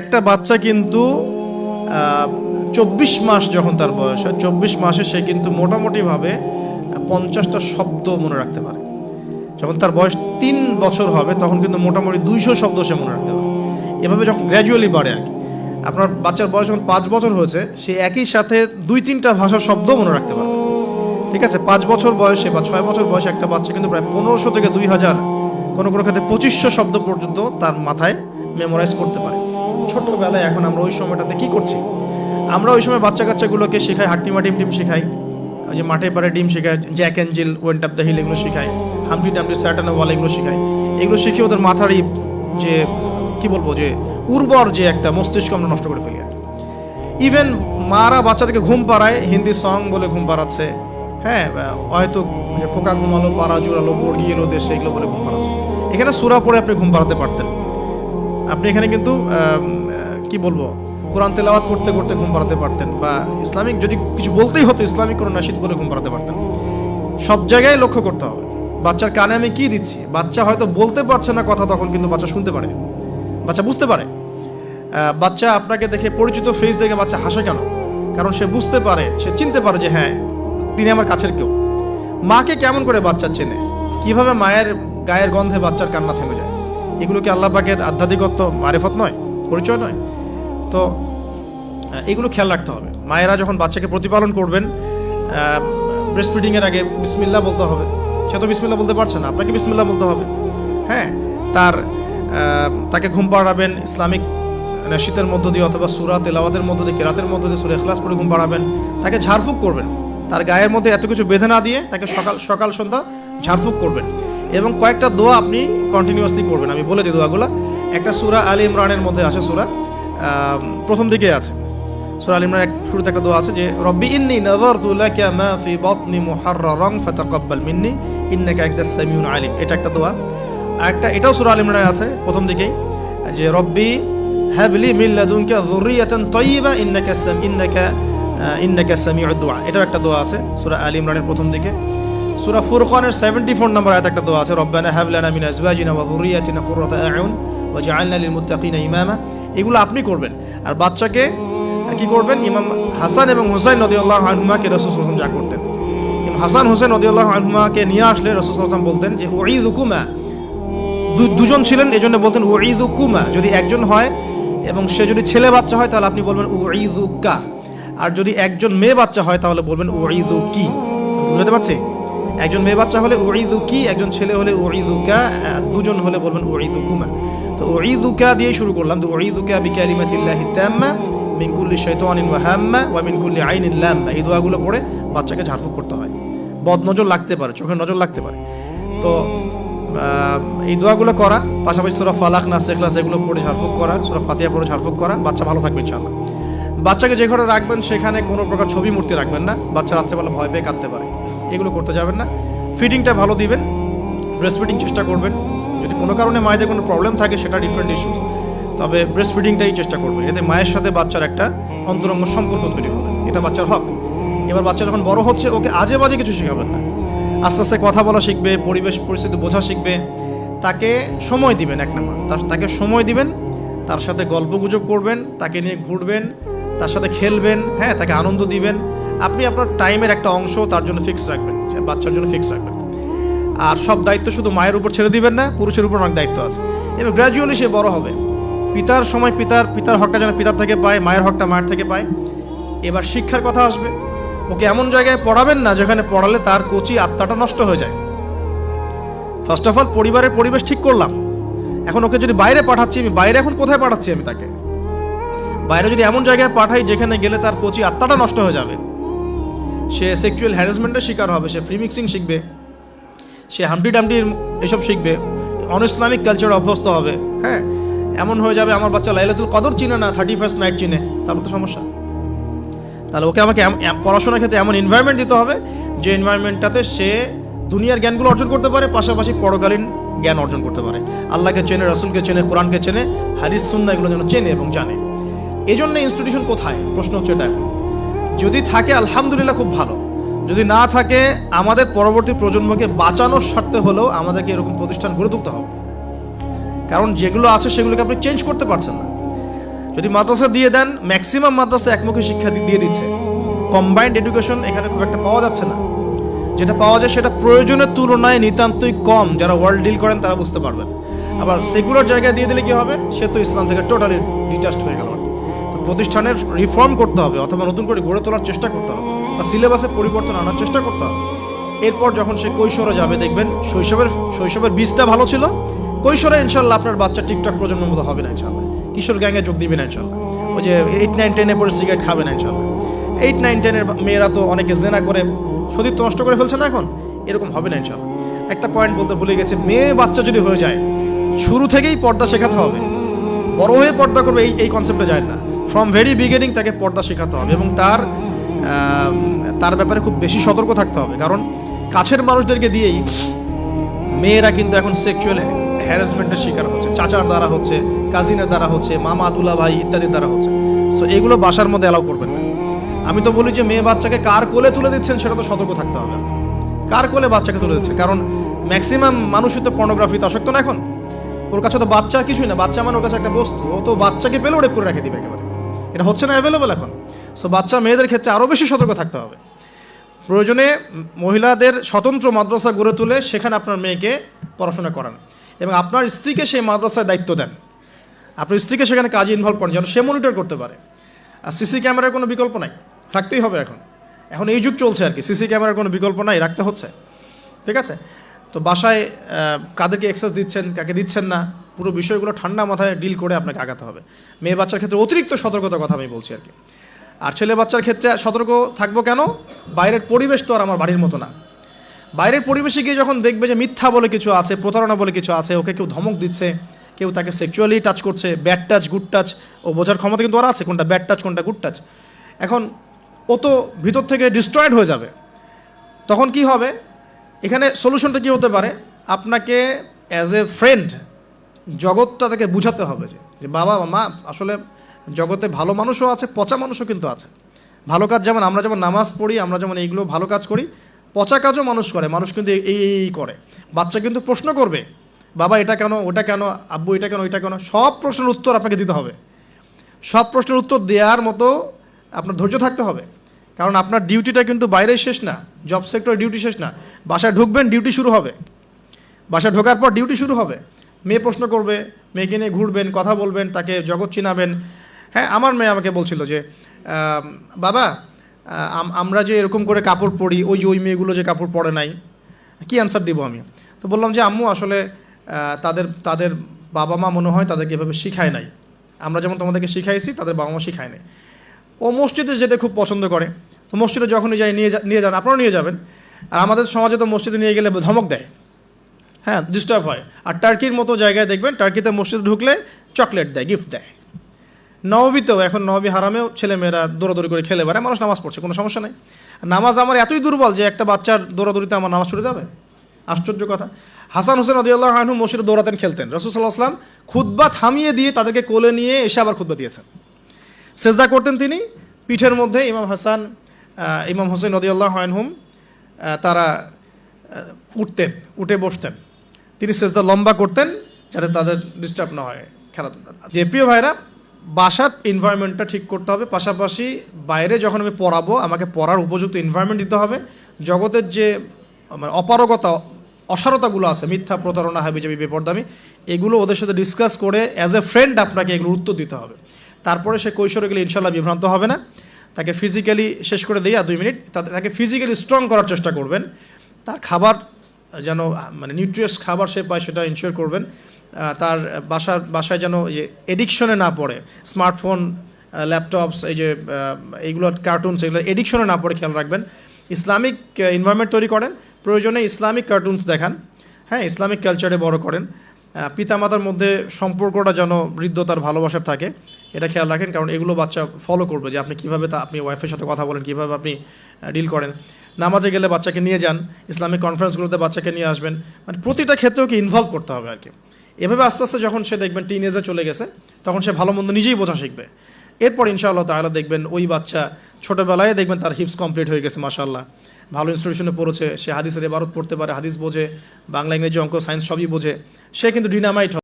একটা বাচ্চা কিন্তু চব্বিশ মাস যখন তার বয়স হয়, চব্বিশ মাসে সে কিন্তু মোটামুটিভাবে পঞ্চাশটা শব্দ মনে রাখতে পারে। যখন তার বয়স তিন বছর হবে, তখন কিন্তু মোটামুটি দুইশো শব্দ সে মনে রাখতে পারে। এভাবে যখন গ্র্যাজুয়ালি বাড়ে আর কি। আপনার বাচ্চার বয়স যখন পাঁচ বছর হয়েছে, সে একই সাথে দুই তিনটা ভাষার শব্দ মনে রাখতে পারে। ঠিক আছে, পাঁচ বছর বয়সে বা ছয় বছর বয়সে একটা বাচ্চা কিন্তু প্রায় পনেরোশো থেকে দুই হাজার কোনো কোনো ক্ষেত্রে পঁচিশশো শব্দ পর্যন্ত তার মাথায় মেমোরাইজ করতে পারে। ছোটবেলায় এখন আমরা ওই সময়টাতে কি করছি? আমরা ওই সময় বাচ্চা কাচ্চাগুলোকে শেখাই হাট্টিমা ডিম ডিম শেখাই যে মাঠে পারে ডিম শেখায় Jack and Jill went up the hill এগুলো শেখায় হামটি টামটি স্যাটানো ওয়াল এগুলো শেখায় এগুলো শিখে ওদের মাথার যে, কি বলব, যে উর্বর যে একটা মস্তিষ্ক আমরা নষ্ট করে ফেলি ইভেন মারা বাচ্চাদেরকে ঘুম পাড়ায়, হিন্দি সং বলে ঘুম পাড়াচ্ছে হ্যাঁ হয়তো খোকা ঘুমালো, পাড়া জুড়ালো বর্গি এলো দেশে এগুলো বলে ঘুম পাড়াচ্ছে। এখানে সুরা পড়ে আপনি ঘুম পাড়াতে পারতেন। আপনি এখানে কিন্তু কি বলব? কোরআন তেলাওয়াত করতে করতে ঘুম পাড়াতে পারতেন বা ইসলামিক যদি কিছু বলতেই হতো, ইসলামিক কোনো নাসিদ বলে ঘুম পাড়াতে পারতেন। সব জায়গায় লক্ষ্য করতে হবে। বাচ্চার কানে আমি কি দিচ্ছি? বাচ্চা হয়তো বলতে পারছে না কথা তখন, কিন্তু বাচ্চা শুনতে পারে। বাচ্চা বুঝতে পারে। বাচ্চা আপনাকে দেখে পরিচিত ফেস দেখে বাচ্চা হাসে কেন? কারণ সে বুঝতে পারে, সে চিনতে পারে যে হ্যাঁ তিনি আমার কাছের কেউ। মাকে কেমন করে বাচ্চা চেনে? কীভাবে মায়ের গায়ের গন্ধে বাচ্চার কান্না থেমে যায়? এগুলো কি আল্লাহ পাকের আধ্যাত্মিকত্ব, মারেফত নয়? পরিচয় নয়? তো এগুলো খেয়াল রাখতে হবে। মায়েরা যখন বাচ্চাকে প্রতিপালন করবেন ব্রেস্ট ফিডিংয়ের আগে বিসমিল্লা বলতে হবে। সে তো বিসমিল্লা বলতে পারছে না, আপনাকে বিসমিল্লা বলতে হবে। হ্যাঁ তার তাকে ঘুম পাড়াবেন, ইসলামিক নাশিতের মধ্য দিয়ে অথবা সুরা তেলাওয়াতের মধ্য দিয়ে, কেরাতের মধ্য দিয়ে, সুরে এখলাস পড়ে ঘুম পাড়াবেন, তাকে ঝাড়ফুঁক করবেন। তার গায়ের মধ্যে এত কিছু বেঁধে না দিয়ে তাকে সকাল সকাল, সন্ধ্যা ঝাড়ফুঁক করবেন। এবং কয়েকটা দোয়া আপনি কন্টিনিউয়াসলি করবেন, আমি বলে দিই দোয়াগুলো। একটা সুরা আলী ইমরানের মধ্যে আছে সুরা। প্রথম দিকে আছে। সুরা আলী ইমরান এক শুরুতে একটা দোয়া আছে যে, রব্বি ইন্নি নাযারতু লাকা মা ফি বাতনি মুহাররারান ফাতাকাব্বাল মিন্নি, ইন্নাকা আনতাস সামিউল আলিম। এটা একটা দোয়া। একটা, এটাও সুরা আলী আছে, প্রথম দিকেই। যে, রব্বি হাবলি মিন লাদুনকা যুররিয়াতান তাইয়্যিবা ইন্নাকা সাম, ইন্নাকা ইন্নাকা সামিউদ দুআ। এটাও একটা দোয়া আছে, সূরা আলী প্রথম দিকে। সূরা ফুরকানের 74 নম্বর আয়াত একটা দোয়া আছে, রব্বানা হাব লানা মিন আজওয়াজিনা ওয়া যুররিয়াতিনা কুররাতা আ'য়ুন ওয়াজআলনা লিল মুত্তাকিনা ইমামা। এগুলো আপনি করবেন। আর বাচ্চাকে কি করবেন? ইমাম হাসান এবং হুসাইন রাদিয়াল্লাহু আনহুমাকে রাসূল যা করতেন। ইমাম হাসান হোসেন রাদিয়াল্লাহু আনহুমাকে নিয়ে আসলে রাসূল বলতেন যে, উঈযুকুমা। দু- দুজন ছিলেন এই জন্য বলতেন উঈদুকুমা যদি একজন হয় এবং সে যদি ছেলে বাচ্চা হয়, তাহলে আপনি বলবেন উঈদুকা আর যদি একজন মেয়ে বাচ্চা হয়, তাহলে বলবেন উঈদু কি বুঝতে পারছি? একজন মেয়ে বাচ্চা হলে উঈদু কি একজন ছেলে হলে উঈদুকা আর দুজন হলে বলবেন উঈদুকুমা তো উঈদুকা দিয়ে শুরু করলাম। তো উঈদুকা বিকালিমাতিল্লাহি তাম্মা, মিন কুল্লি শাইতানিন ওয়া হাম্মা, ওয়া মিন কুল্লি আইনিন লাম্মা। এই দোয়াগুলো পড়ে বাচ্চাকে ঝাড়ফুঁক করতে হয়। বদ নজর লাগতে পারে, চোখের নজর লাগতে পারে। তো এই দোয়াগুলো করা, পাশাপাশি সুরা ফালাক না সেখলাস এগুলো পড়ে ঝাড়ফুঁক করা, সুরা ফাতিয়া পড়ে ঝাড়ফুঁক করা, বাচ্চা ভালো থাকবে ইনশাল্লাহ বাচ্চাকে যে ঘরে রাখবেন, সেখানে কোনো প্রকার ছবি মূর্তি রাখবেন না। বাচ্চা রাত্রেবেলা ভয় পেয়ে কাঁদতে পারে। এগুলো করতে যাবেন না। ফিটিংটা ভালো দিবেন ব্রেস্ট ফিটিং চেষ্টা করবেন। যদি কোনো কারণে মায়েদের কোনো প্রবলেম থাকে, সেটা ডিফারেন্ট ইস্যু তবে ব্রেস্ট ফিডিংটাই চেষ্টা করবেন এতে মায়ের সাথে বাচ্চার একটা অন্তরঙ্গ সম্পর্ক তৈরি হবে। এটা বাচ্চার হক। এবার বাচ্চা যখন বড় হচ্ছে, ওকে আজে বাজে কিছু শেখাবেন না। আস্তে আস্তে কথা বলা শিখবে, পরিবেশ, পরিস্থিতি বোঝা শিখবে। তাকে সময় দিবেন এক নম্বর। তাকে সময় দিবেন, তার সাথে গল্প গুজব করবেন, তাকে নিয়ে ঘুরবেন, তার সাথে খেলবেন হ্যাঁ তাকে আনন্দ দিবেন। আপনি আপনার টাইমের একটা অংশ তার জন্য ফিক্স রাখবেন। বাচ্চার জন্য ফিক্স রাখবেন। আর সব দায়িত্ব শুধু মায়ের উপর ছেড়ে দিবেন না, পুরুষের উপর অনেক দায়িত্ব আছে। এবং গ্র্যাজুয়ালি সে বড় হবে। পিতার সময় পিতার পিতার হকটা যেন পিতার থেকে পায়, মায়ের হকটা মায়ের থেকে পায়। এবার শিক্ষার কথা আসবে। ওকে এমন জায়গায় পড়াবেন না যেখানে পড়ালে তার কোচি আত্মাটা নষ্ট হয়ে যায়। ফার্স্ট অফ অল পরিবারের পরিবেশ ঠিক করলাম। এখন ওকে যদি বাইরে পাঠাচ্ছি, আমি বাইরে এখন কোথায় পাঠাচ্ছি আমি তাকে? বাইরে যদি এমন জায়গায় পাঠাই যেখানে গেলে তার কোচি আত্মাটা নষ্ট হয়ে যাবে। সে সেক্সুয়াল হ্যারাসমেন্টের শিকার হবে, সে ফ্রি মিক্সিং শিখবে। সে হামটি ডামটি এসব শিখবে। অন ইসলামিক কালচারে অভ্যস্ত হবে। হ্যাঁ। এমন হয়ে যাবে আমার বাচ্চা লাইলাতুল কদর চিনে না থার্টি ফার্স্ট নাইট চিনে। তারপর তো সমস্যা। তাহলে ওকে আমাকে পড়াশোনার ক্ষেত্রে এমন এনভায়রনমেন্ট দিতে হবে যে এনভায়রনমেন্টটাতে সে দুনিয়ার জ্ঞানগুলো অর্জন করতে পারে পাশাপাশি পরকালীন জ্ঞান অর্জন করতে পারে। আল্লাহকে চেনে রাসুলকে চেনে কোরআনকে চেনে হারিস সুন্না এগুলো যেন চেনে এবং জানে। এই জন্য ইনস্টিটিউশন কোথায়? প্রশ্ন হচ্ছে এটা যদি থাকে আলহামদুলিল্লাহ খুব ভালো। যদি না থাকে, আমাদের পরবর্তী প্রজন্মকে বাঁচানোর স্বার্থে হলেও আমাদেরকে এরকম প্রতিষ্ঠান গড়ে তুলতে হবে। কারণ যেগুলো আছে, সেগুলোকে আপনি চেঞ্জ করতে পারছেন না। যদি মাদ্রাসা দিয়ে দেন ম্যাক্সিমাম মাদ্রাসা একমুখী শিক্ষা দিয়ে দিচ্ছে। কম্বাইন্ড এডুকেশন এখানে খুব একটা পাওয়া যাচ্ছে না। যেটা পাওয়া যায়, সেটা প্রয়োজনের তুলনায় নিতান্তই কম। যারা ওয়ার্ল্ড ডিল করেন, তারা বুঝতে পারবেন। আবার সেকুলার জায়গায় দিয়ে দিলে কি হবে? সে তো ইসলাম থেকে টোটালি ডিটাচড হয়ে গেল। প্রতিষ্ঠানের রিফর্ম করতে হবে, অথবা নতুন করে গড়ে তোলার চেষ্টা করতে হবে। বা সিলেবাসে পরিবর্তন আনার চেষ্টা করতে হবে এরপর যখন সে কৈশোরে যাবে, দেখবেন শৈশবের শৈশবের বীজটা ভালো ছিল। কৈশোরে ইনশাল্লাহ আপনার বাচ্চা টিকটক প্রজন্মের মতো হবে না ইনশাল্লাহ। কিশোর গ্যাংয়ে যোগ দিবে না ইনশাল্লাহ। ওই যে এইট নাইন টেনে পরে সিগারেট খাবে না ইনশাল্লাহ। এইট নাইন টেনের মেয়েরা তো অনেকে জেনা করে, সতীর্থ নষ্ট করে ফেলছে না এখন? এরকম হবে না ইনশাল্লাহ। একটা পয়েন্ট বলতে ভুলে গেছে, মেয়ে বাচ্চা যদি হয়ে যায়, শুরু থেকেই পর্দা শেখাতে হবে। বড় হয়ে পর্দা করবে, এই এই কনসেপ্টে যায় না। ফ্রম ভেরি বিগিনিং তাকে পর্দা শেখাতে হবে এবং তার তার ব্যাপারে খুব বেশি সতর্ক থাকতে হবে। কারণ কাছের মানুষদেরকে দিয়েই মেয়েরা কিন্তু এখন সেক্সুয়াল হ্যারাসমেন্টের শিকার হচ্ছে। চাচার দ্বারা হচ্ছে কাজিনের দ্বারা হচ্ছে, মামা তুলা ভাই ইত্যাদির দ্বারা হচ্ছে। সো এগুলো বাসার মধ্যে অ্যালাউ করবেন না। আমি তো বলি যে, মেয়ে বাচ্চাকে কার কোলে তুলে দিচ্ছেন সেটা তো সতর্ক থাকতে হবে। কার কোলে বাচ্চাকে তুলে দিচ্ছে? কারণ ম্যাক্সিমাম মানুষই তো পর্নোগ্রাফিতে আসক্ত না এখন। ওর কাছে তো বাচ্চা কিছুই না। বাচ্চা মানে ওর কাছে একটা বস্তু। ও তো বাচ্চাকে পেলে ওরে করে রেখে দিবে একেবারে। এটা হচ্ছে না অ্যাভেলেবল এখন? সো বাচ্চা মেয়েদের ক্ষেত্রে আরও বেশি সতর্ক থাকতে হবে। প্রয়োজনে মহিলাদের স্বতন্ত্র মাদ্রাসা গড়ে তুলে সেখানে আপনার মেয়েকে পড়াশোনা করান এবং আপনার স্ত্রীকে সেই মাদ্রাসায় দায়িত্ব দেন। আপনার স্ত্রীকে সেখানে কাজে ইনভলভ করেন যেন সে মনিটর করতে পারে। আর সিসি ক্যামেরার কোনো বিকল্প নাই। থাকতেই হবে এখন। এখন এই যুগ চলছে আর কি। সিসি ক্যামেরার কোনো বিকল্প নাই, রাখতে হচ্ছে। ঠিক আছে? তো বাসায় কাদেরকে এক্সেস দিচ্ছেন, কাকে দিচ্ছেন না, পুরো বিষয়গুলো ঠান্ডা মাথায় ডিল করে আপনাকে আগাতে হবে। মেয়ে বাচ্চার ক্ষেত্রে অতিরিক্ত সতর্কতার কথা আমি বলছি আর কি। আর ছেলে বাচ্চার ক্ষেত্রে সতর্ক থাকব কেন? বাইরের পরিবেশ তো আর আমার বাড়ির মতো না। বাইরের পরিবেশে গিয়ে যখন দেখবে যে মিথ্যা বলে কিছু আছে, প্রতারণা বলে কিছু আছে, ওকে কেউ ধমক দিচ্ছে, কেউ তাকে সেক্সুয়ালি টাচ করছে ব্যাড টাচ গুড টাচ ও বোঝার ক্ষমতা কিন্তু ওরা আছে, কোনটা ব্যাড টাচ কোনটা গুড টাচ এখন ও তো ভিতর থেকে ডিস্ট্রয়েড হয়ে যাবে। তখন কি হবে? এখানে সলিউশনটা কি হতে পারে? আপনাকে অ্যাজ এ ফ্রেন্ড জগৎটা তাকে বুঝাতে হবে যে বাবা, মা, আসলে জগতে ভালো মানুষও আছে, পচা মানুষও কিন্তু আছে। ভালো কাজ যেমন আমরা যেমন নামাজ পড়ি, আমরা যেমন এইগুলো ভালো কাজ করি, পচা কাজও মানুষ করে, মানুষ কিন্তু এই এই করে। বাচ্চা কিন্তু প্রশ্ন করবে, বাবা, এটা কেন, ওটা কেন, আব্বু, এটা কেন, ওইটা কেন? সব প্রশ্নের উত্তর আপনাকে দিতে হবে। সব প্রশ্নের উত্তর দেওয়ার মতো আপনার ধৈর্য থাকতে হবে। কারণ আপনার ডিউটিটা কিন্তু বাইরে শেষ না, জব সেক্টরে ডিউটি শেষ না, বাসায় ঢুকবেন, ডিউটি শুরু হবে। বাসায় ঢোকার পর ডিউটি শুরু হবে। মেয়ে প্রশ্ন করবে, মেয়েকে নিয়ে ঘুরবেন, কথা বলবেন, তাকে জগৎ চিনাবেন হ্যাঁ আমার মেয়ে আমাকে বলছিল যে বাবা আম- আমরা যে এরকম করে কাপড় পরি, ওই যে ওই মেয়েগুলো যে কাপড় পরে নাই, কি অ্যান্সার দিব আমি? তো বললাম যে, আম্মু, আসলে তাদের তাদের বাবা মা মনে হয় তাদেরকে এভাবে শিখায় নাই। আমরা যেমন তোমাদেরকে শিখাইছি, তাদের বাবা মা শিখায় নাই। ও মসজিদে যেতে খুব পছন্দ করে। তো মসজিদে যখনই যাই, নিয়ে নিয়ে যান, আপনারাও নিয়ে যাবেন। আর আমাদের সমাজে তো মসজিদে নিয়ে গেলে ধমক দেয়। হ্যাঁ ডিস্টার্ব হয়। আর টার্কির মতো জায়গায় দেখবেন, টার্কিতে মসজিদে ঢুকলে চকলেট দেয় গিফট দেয়। নবমীতেও এখন নবী হারামেও ছেলেমেয়েরা দৌড়াদৌড়ি করে খেলে বেড়ায়, মানুষ নামাজ পড়ছে, কোনো সমস্যা নেই। নামাজ আমার এতই দুর্বল যে একটা বাচ্চার দৌড়াদৌড়িতে আমার নামাজ ছুটে যাবে? আশ্চর্য কথা। হাসান হোসেন আদিউল্লাহ আহনু মসজিদে দৌড়াতেন, খেলতেন। রসুল্লাহ আসলাম খুদ্া থামিয়ে দিয়ে তাদেরকে কোলে নিয়ে এসে আবার খুদ্া দিয়েছেন। সেজদা করতেন তিনি। পিঠের মধ্যে ইমাম হাসান ইমাম হোসেন নদিউল্লাহ আনহুম তারা উঠতেন, উঠে বসতেন। তিনি সেজদা লম্বা করতেন যাতে তাদের ডিস্টার্ব না হয় খেলাধুলা যে প্রিয় ভাইরা বাসার এনভায়রনমেন্টটা ঠিক করতে হবে। পাশাপাশি বাইরে যখন আমি পড়াবো, আমাকে পড়ার উপযুক্ত এনভায়রনমেন্ট দিতে হবে। জগতের যে মানে অপারগতা, অসারতাগুলো আছে, মিথ্যা প্রতারণা হাবি যাবি বেপরদামি, এগুলো ওদের সাথে ডিসকাস করে অ্যাজ এ ফ্রেন্ড আপনাকে এগুলো উত্তর দিতে হবে। তারপরে সে কৈশোরে গেলে ইনশাল্লাহ বিভ্রান্ত হবে না। তাকে ফিজিক্যালি শেষ করে দিয়ে আর দুই মিনিট, তাতে, তাকে ফিজিক্যালি স্ট্রং করার চেষ্টা করবেন। তার খাবার যেন মানে নিউট্রিয়াস খাবার সে পায়, সেটা ইনশিওর করবেন। তার বাসার, বাসায় যেন এডিকশনে না পড়ে। স্মার্টফোন ল্যাপটপস এই যে এইগুলো কার্টুনস এগুলো এডিকশনে না পড়ে, খেয়াল রাখবেন। ইসলামিক এনভায়রনমেন্ট তৈরি করেন। প্রয়োজনে ইসলামিক কার্টুনস দেখান। হ্যাঁ ইসলামিক কালচারে বড় করেন। পিতামাতার মধ্যে সম্পর্কটা যেন বৃদ্ধতার ভালোবাসার থাকে, এটা খেয়াল রাখেন। কারণ এগুলো বাচ্চা ফলো করবে যে আপনি কীভাবে তা, আপনি ওয়াইফের সাথে কথা বলেন, কীভাবে আপনি ডিল করেন। নামাজে গেলে বাচ্চাকে নিয়ে যান। ইসলামিক কনফারেন্সগুলোতে বাচ্চাকে নিয়ে আসবেন। মানে প্রতিটা ক্ষেত্রে ওকে ইনভলভ করতে হবে আর কি? এভাবে আস্তে আস্তে যখন সে দেখবেন টিনেজে চলে গেছে, তখন সে ভালো মন্দ নিজেই বোঝা শিখবে। এরপর ইনশাআল্লাহ তাহলে দেখবেন ওই বাচ্চা ছোটোবেলায় দেখবেন তার হিপস কমপ্লিট হয়ে গেছে মাসাল্লাহ ভালো ইনস্টিটিউশনে পড়েছে, সে হাদিসের এবারত পড়তে পারে, হাদিস বোঝে, বাংলা, ইংরেজি অঙ্ক সায়েন্স সবই বোঝে। সে কিন্তু ডিনামাইট